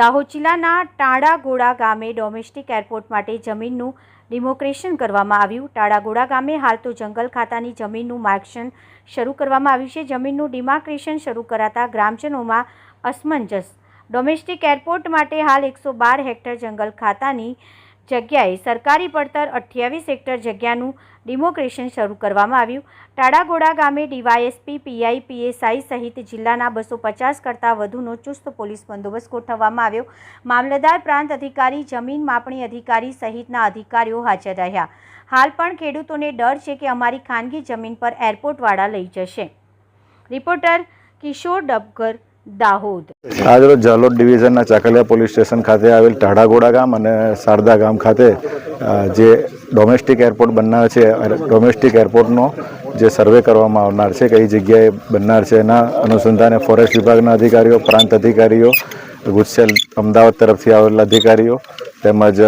દાહોદ જિલ્લાના ટાળાગોડા ગામે domestic airport માટે જમીનનું ડિમોક્રેશન કરવામાં આવ્યું. ટાળાગોડા ગામે હાલ તો જંગલ ખાતાની જમીનનું માર્કશન શરૂ કરવામાં આવ્યું છે. જમીનનું ડિમાર્ક્રેશન શરૂ કરાતા ગ્રામજનોમાં અસમંજસ. ડોમેસ્ટિક એરપોર્ટ માટે હાલ એકસો બાર હેક્ટર જંગલ ખાતાની જગ્યાએ સરકારી પડતર અઠ્યાવીસ હેક્ટર જગ્યાનું ડિમોક્રેશન શરૂ કરવામાં આવ્યું. ટાડાગોડા ગામે ડીવાયએસપી, પીઆઈ, પીએસઆઈ સહિત જિલ્લાના બસો પચાસ કરતાં વધુનો ચુસ્ત પોલીસ બંદોબસ્ત ગોઠવવામાં આવ્યો. મામલતદાર પ્રાંત અધિકારી, જમીન માપણી અધિકારી સહિતના અધિકારીઓ હાજર રહ્યા. હાલ પણ ખેડૂતોને ડર છે કે અમારી ખાનગી જમીન પર એરપોર્ટવાળા લઈ જશે. રિપોર્ટર કિશોર ડબગર દાહોદ. આજરોજ જાલોદ ડિવિઝનના ચાકલિયા પોલીસ સ્ટેશન ખાતે આવેલ ટાઢાગોડા ગામ અને શારદા ગામ ખાતે જે ડોમેસ્ટિક એરપોર્ટ બનનાર છે ડોમેસ્ટિક એરપોર્ટનો જે સર્વે કરવામાં આવનાર છે, કઈ જગ્યાએ બનનાર છે એના અનુસંધાને ફોરેસ્ટ વિભાગના અધિકારીઓ, પ્રાંત અધિકારીઓ, ગુજસેલ અમદાવાદ તરફથી આવેલા અધિકારીઓ તેમજ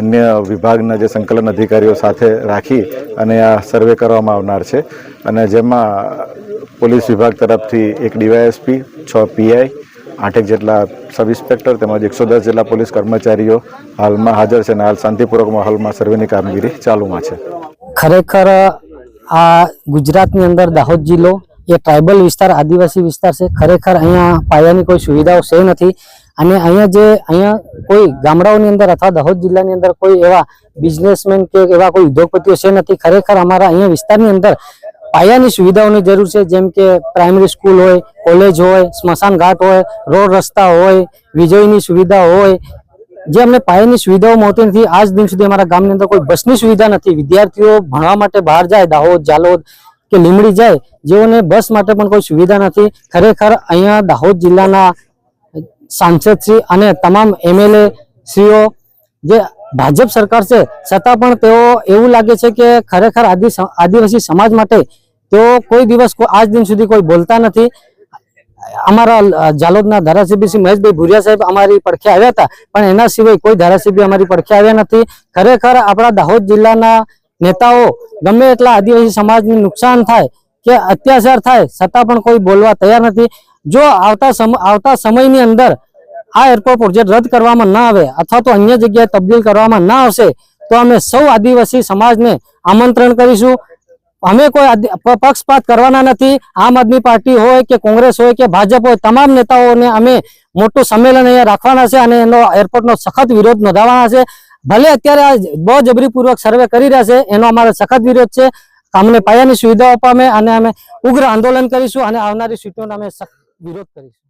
અન્ય વિભાગના જે સંકલન અધિકારીઓ સાથે રાખી અને આ સર્વે કરવામાં આવનાર છે. અને જેમાં પોલીસ વિભાગ તરફથી એક ડીવાયએસપી, છ પીઆઈ, આઠેક જેટલા સબ ઇન્સ્પેક્ટર તેમજ એકસો દસ જેટલા પોલીસ કર્મચારીઓ હાલમાં હાજર છે અને હાલ શાંતિપૂર્વક માહોલમાં સર્વેની કામગીરી ચાલુમાં છે. ખરેખર આ ગુજરાતની અંદર દાહોદ જિલ્લો એ ટ્રાઇબલ વિસ્તાર, આદિવાસી વિસ્તાર છે. ખરેખર, અહીંયા પાયાની કોઈ સુવિધાઓ છે નથી. અને અહીંયા જે અહીંયા કોઈ ગામડાઓની અંદર અથવા દાહોદ જિલ્લાની અંદર કોઈ એવા બિઝનેસમેન કે એવા કોઈ ઉદ્યોગપતિઓ છે નથી. ખરેખર અમારા અહીંયા વિસ્તારની અંદર પાયાની સુવિધાઓની જરૂર છે. જેમ કે પ્રાઇમરી સ્કૂલ હોય કોલેજ હોય, સ્મશાન ઘાટ હોય, રોડ રસ્તા હોય, વીજળીની સુવિધા હોય. જે અમને પાયાની સુવિધાઓ મળતી નથી, આજ દિન સુધી અમારા ગામની અંદર કોઈ બસની સુવિધા નથી. વિદ્યાર્થીઓ ભણવા માટે બહાર જાય, દાહોદ, જાલોદ કે લીમડી જાય, જેઓને બસ માટે પણ કોઈ સુવિધા નથી. ખરેખર અહીંયા દાહોદ જિલ્લાના સાંસદશ્રી અને તમામ એમએલએ શ્રીઓ જે ભાજપ સરકાર છે, છતાં પણ તેઓ એવું લાગે છે કે ખરેખર આદિ આદિવાસી સમાજ માટે તેઓ કોઈ દિવસ આજ દિન સુધી કોઈ બોલતા નથી. અમારા જાલોદના ધારાસભ્ય શ્રી મહેશભાઈ ભુરિયા સાહેબ અમારી પડખે આવ્યા હતા, પણ એના સિવાય કોઈ ધારાસભ્ય અમારી પડખે આવ્યા નથી. ખરેખર આપણા દાહોદ જિલ્લાના નેતાઓ ગમે એટલા આદિવાસી સમાજને નુકસાન થાય કે અત્યાચાર થાય, છતાં પણ કોઈ બોલવા તૈયાર નથી. જો આવતા આવતા સમયની અંદર આ એરપોર્ટ પ્રોજેક્ટ રદ કરવામાં ના આવે અથવા તો અન્ય જગ્યાએ તબદીલ કરવામાં ના આવશે, તો અમે સૌ આદિવાસી સમાજને આમંત્રણ કરીશું. અમે કોઈ પક્ષપાત કરવાના નથી. આમ આદમી પાર્ટી હોય કે કોંગ્રેસ હોય કે ભાજપ હોય, તમામ નેતાઓને અમે મોટું સંમેલન અહીંયા રાખવાના છે અને એનો એરપોર્ટનો સખત વિરોધ નોંધાવવાના છે. ભલે અત્યારે આ બહુ સર્વે કરી રહ્યા છે, એનો અમારો સખત વિરોધ છે. અમને પાયાની સુવિધાઓ અપામે અને અમે ઉગ્ર આંદોલન કરીશું અને આવનારી સીટોને અમે વિરોધ કરીશું.